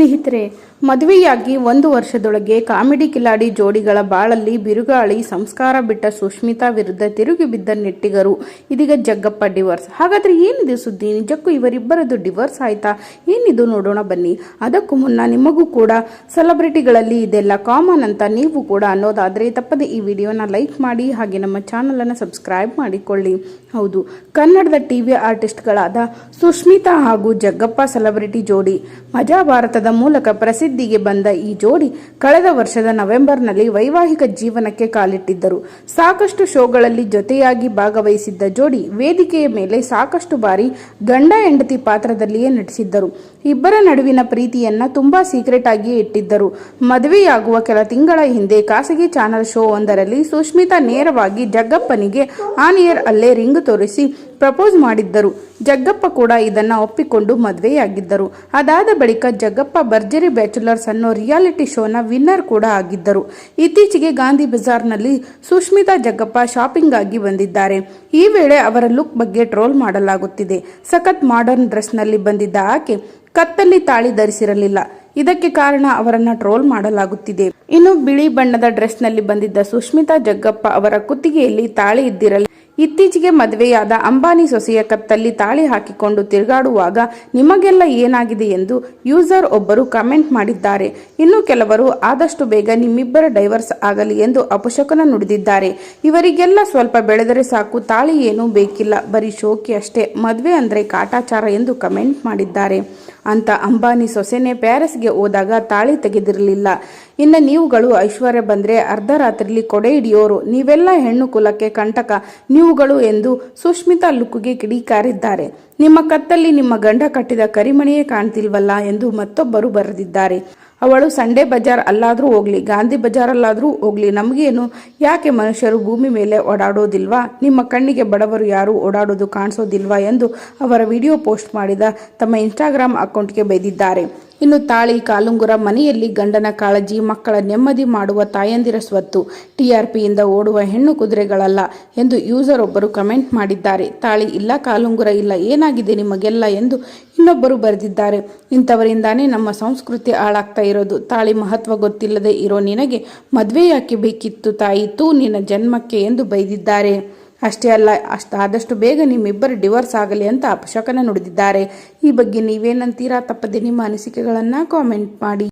ಸ್ನೇಹಿತರೆ, ಮದುವೆಯಾಗಿ ಒಂದು ವರ್ಷದೊಳಗೆ ಕಾಮಿಡಿ ಕಿಲಾಡಿ ಜೋಡಿಗಳ ಬಾಳಲ್ಲಿ ಬಿರುಗಾಳಿ ಸಂಸ್ಕಾರ ಬಿಟ್ಟ ಸುಷ್ಮಿತಾ ವಿರುದ್ಧ ತಿರುಗಿ ಬಿದ್ದ ನೆಟ್ಟಿಗರು. ಇದೀಗ ಜಗ್ಗಪ್ಪ ಡಿವೋರ್ಸ್. ಹಾಗಾದ್ರೆ ಏನಿದೆ ಸುದ್ದಿ? ನಿಜಕ್ಕೂ ಇವರಿಬ್ಬರದ್ದು ಡಿವೋರ್ಸ್ ಆಯ್ತಾ? ಏನಿದು ನೋಡೋಣ ಬನ್ನಿ. ಅದಕ್ಕೂ ಮುನ್ನ ನಿಮಗೂ ಕೂಡ ಸೆಲೆಬ್ರಿಟಿಗಳಲ್ಲಿ ಇದೆಲ್ಲ ಕಾಮನ್ ಅಂತ ನೀವು ಕೂಡ ಅನ್ನೋದಾದ್ರೆ ತಪ್ಪದೆ ಈ ವಿಡಿಯೋನ ಲೈಕ್ ಮಾಡಿ, ಹಾಗೆ ನಮ್ಮ ಚಾನಲ್ ಅನ್ನು ಸಬ್ಸ್ಕ್ರೈಬ್ ಮಾಡಿಕೊಳ್ಳಿ. ಹೌದು, ಕನ್ನಡದ ಟಿವಿ ಆರ್ಟಿಸ್ಟ್ಗಳಾದ ಸುಷ್ಮಿತಾ ಹಾಗೂ ಜಗ್ಗಪ್ಪ ಸೆಲೆಬ್ರಿಟಿ ಜೋಡಿ. ಮಜಾ ಭಾರತದ ಮೂಲಕ ಪ್ರಸಿದ್ಧಿಗೆ ಬಂದ ಈ ಜೋಡಿ ಕಳೆದ ವರ್ಷದ ನವೆಂಬರ್ನಲ್ಲಿ ವೈವಾಹಿಕ ಜೀವನಕ್ಕೆ ಕಾಲಿಟ್ಟಿದ್ದರು. ಸಾಕಷ್ಟು ಶೋಗಳಲ್ಲಿ ಜೊತೆಯಾಗಿ ಭಾಗವಹಿಸಿದ್ದ ಜೋಡಿ ವೇದಿಕೆಯ ಮೇಲೆ ಸಾಕಷ್ಟು ಬಾರಿ ಗಂಡ ಹೆಂಡತಿ ಪಾತ್ರದಲ್ಲಿಯೇ ನಟಿಸಿದ್ದರು. ಇಬ್ಬರ ನಡುವಿನ ಪ್ರೀತಿಯನ್ನ ತುಂಬಾ ಸೀಕ್ರೆಟ್ ಆಗಿಯೇ ಇಟ್ಟಿದ್ದರು. ಮದುವೆಯಾಗುವ ಕೆಲ ತಿಂಗಳ ಹಿಂದೆ ಖಾಸಗಿ ಚಾನೆಲ್ ಶೋ ಒಂದರಲ್ಲಿ ಸುಷ್ಮಿತಾ ನೇರವಾಗಿ ಜಗ್ಗಪ್ಪನಿಗೆ ಆನಿಯರ್ ಅಲ್ಲೇ ರಿಂಗ್ ತೋರಿಸಿ ಪ್ರಪೋಸ್ ಮಾಡಿದ್ದರು. ಜಗ್ಗಪ್ಪ ಕೂಡ ಇದನ್ನ ಒಪ್ಪಿಕೊಂಡು ಮದುವೆಯಾಗಿದ್ದರು. ಅದಾದ ಬಳಿಕ ಜಗ್ಗಪ್ಪ ಭರ್ಜರಿ ಬ್ಯಾಚುಲರ್ಸ್ ಅನ್ನೋ ರಿಯಾಲಿಟಿ ಶೋನ ವಿನ್ನರ್ ಕೂಡ ಆಗಿದ್ದರು. ಇತ್ತೀಚೆಗೆ ಗಾಂಧಿ ಬಜಾರ್ನಲ್ಲಿ ಸುಷ್ಮಿತಾ ಜಗ್ಗಪ್ಪ ಶಾಪಿಂಗ್ ಆಗಿ ಬಂದಿದ್ದಾರೆ. ಈ ವೇಳೆ ಅವರ ಲುಕ್ ಬಗ್ಗೆ ಟ್ರೋಲ್ ಮಾಡಲಾಗುತ್ತಿದೆ. ಸಖತ್ ಮಾಡರ್ನ್ ಡ್ರೆಸ್ನಲ್ಲಿ ಬಂದಿದ್ದ ಆಕೆ ಕತ್ತಲ್ಲಿ ತಾಳಿ ಧರಿಸಿರಲಿಲ್ಲ. ಇದಕ್ಕೆ ಕಾರಣ ಅವರನ್ನ ಟ್ರೋಲ್ ಮಾಡಲಾಗುತ್ತಿದೆ. ಇನ್ನು ಬಿಳಿ ಬಣ್ಣದ ಡ್ರೆಸ್ನಲ್ಲಿ ಬಂದಿದ್ದ ಸುಷ್ಮಿತಾ ಜಗ್ಗಪ್ಪ ಅವರ ಕುತ್ತಿಗೆಯಲ್ಲಿ ತಾಳಿ ಇದ್ದಿರಲಿ ಇತ್ತೀಚೆಗೆ ಮದುವೆಯಾದ ಅಂಬಾನಿ ಸೊಸೆಯ ಕತ್ತಲ್ಲಿ ತಾಳಿ ಹಾಕಿಕೊಂಡು ತಿರುಗಾಡುವಾಗ ನಿಮಗೆಲ್ಲ ಏನಾಗಿದೆ ಎಂದು ಯೂಸರ್ ಒಬ್ಬರು ಕಮೆಂಟ್ ಮಾಡಿದ್ದಾರೆ. ಇನ್ನು ಕೆಲವರು ಆದಷ್ಟು ಬೇಗ ನಿಮ್ಮಿಬ್ಬರ ಡೈವರ್ಸ್ ಆಗಲಿ ಎಂದು ಅಪಶಕನ ನುಡಿದಿದ್ದಾರೆ. ಇವರಿಗೆಲ್ಲ ಸ್ವಲ್ಪ ಬೆಳೆದರೆ ಸಾಕು, ತಾಳಿ ಏನೂ ಬೇಕಿಲ್ಲ. ಬರೀ ಶೋಕಿ ಅಷ್ಟೇ. ಮದುವೆ ಅಂದರೆ ಕಾಟಾಚಾರ ಎಂದು ಕಮೆಂಟ್ ಮಾಡಿದ್ದಾರೆ. ಅಂತ ಅಂಬಾನಿ ಸೊಸೆನೆ ಪ್ಯಾರಿಸ್ಗೆ ಹೋದಾಗ ತಾಳಿ ತೆಗೆದಿರಲಿಲ್ಲ. ಇನ್ನು ನೀವುಗಳು ಐಶ್ವರ್ಯ ಬಂದ್ರೆ ಅರ್ಧ ರಾತ್ರಿಲಿ ಕೊಡೆ ಹಿಡಿಯೋರು. ನೀವೆಲ್ಲ ಹೆಣ್ಣು ಕುಲಕ್ಕೆ ಕಂಟಕ, ನೀವುಗಳು ಎಂದು ಸುಷ್ಮಿತಾ ಲುಕ್ಗೆ ಕಿಡಿಕಾರಿದ್ದಾರೆ. ನಿಮ್ಮ ಕತ್ತಲ್ಲಿ ನಿಮ್ಮ ಗಂಡ ಕಟ್ಟಿದ ಕರಿಮಣಿಯೇ ಕಾಣ್ತಿಲ್ವಲ್ಲ ಎಂದು ಮತ್ತೊಬ್ಬರು ಬರೆದಿದ್ದಾರೆ. ಅವಳು ಸಂಡೇ ಬಜಾರ್ ಅಲ್ಲಾದರೂ ಹೋಗ್ಲಿ, ಗಾಂಧಿ ಬಜಾರಲ್ಲಾದರೂ ಹೋಗ್ಲಿ. ನಮಗೇನು ಯಾಕೆ ಮನುಷ್ಯರು ಭೂಮಿ ಮೇಲೆ ಓಡಾಡೋದಿಲ್ವಾ? ನಿಮ್ಮ ಕಣ್ಣಿಗೆ ಬಡವರು ಯಾರು ಓಡಾಡೋದು ಕಾಣಿಸೋದಿಲ್ವಾ ಎಂದು ಅವರ ವಿಡಿಯೋ ಪೋಸ್ಟ್ ಮಾಡಿದ ತಮ್ಮ ಇನ್ಸ್ಟಾಗ್ರಾಮ್ ಅಕೌಂಟ್ಗೆ ಬೈದಿದ್ದಾರೆ. ಇನ್ನು ತಾಳಿ, ಕಾಲುಂಗುರ, ಮನೆಯಲ್ಲಿ ಗಂಡನ ಕಾಳಜಿ, ಮಕ್ಕಳ ನೆಮ್ಮದಿ ಮಾಡುವ ತಾಯಂದಿರ ಸ್ವತ್ತು ಟಿಆರ್ಪಿಯಿಂದ ಓಡುವ ಹೆಣ್ಣು ಕುದುರೆಗಳಲ್ಲ ಎಂದು ಯೂಸರ್ ಒಬ್ಬರು ಕಮೆಂಟ್ ಮಾಡಿದ್ದಾರೆ. ತಾಳಿ ಇಲ್ಲ, ಕಾಲುಂಗುರ ಇಲ್ಲ, ಏನಾಗಿದೆ ನಿಮಗೆಲ್ಲ ಎಂದು ಇನ್ನೊಬ್ಬರು ಬರೆದಿದ್ದಾರೆ. ಇಂಥವರಿಂದಾನೇ ನಮ್ಮ ಸಂಸ್ಕೃತಿ ಹಾಳಾಗ್ತಾ ಇರೋದು. ತಾಳಿ ಮಹತ್ವ ಗೊತ್ತಿಲ್ಲದೆ ಇರೋ ನಿನಗೆ ಮದುವೆ ಯಾಕೆ ಬೇಕಿತ್ತು ತಾಯಿ? ತೂ ನಿನ್ನ ಜನ್ಮಕ್ಕೆ ಎಂದು ಬೈದಿದ್ದಾರೆ. ಅಷ್ಟೇ ಅಲ್ಲ ಅಷ್ಟು ಆದಷ್ಟು ಬೇಗ ನಿಮ್ಮಿಬ್ಬರು ಡಿವೋರ್ಸ್ ಆಗಲಿ ಅಂತ ಅಪಶಕನ ನುಡಿದಿದ್ದಾರೆ. ಈ ಬಗ್ಗೆ ನೀವೇನಂತೀರಾ? ತಪ್ಪದೆ ನಿಮ್ಮ ಅನಿಸಿಕೆಗಳನ್ನು ಕಾಮೆಂಟ್ ಮಾಡಿ.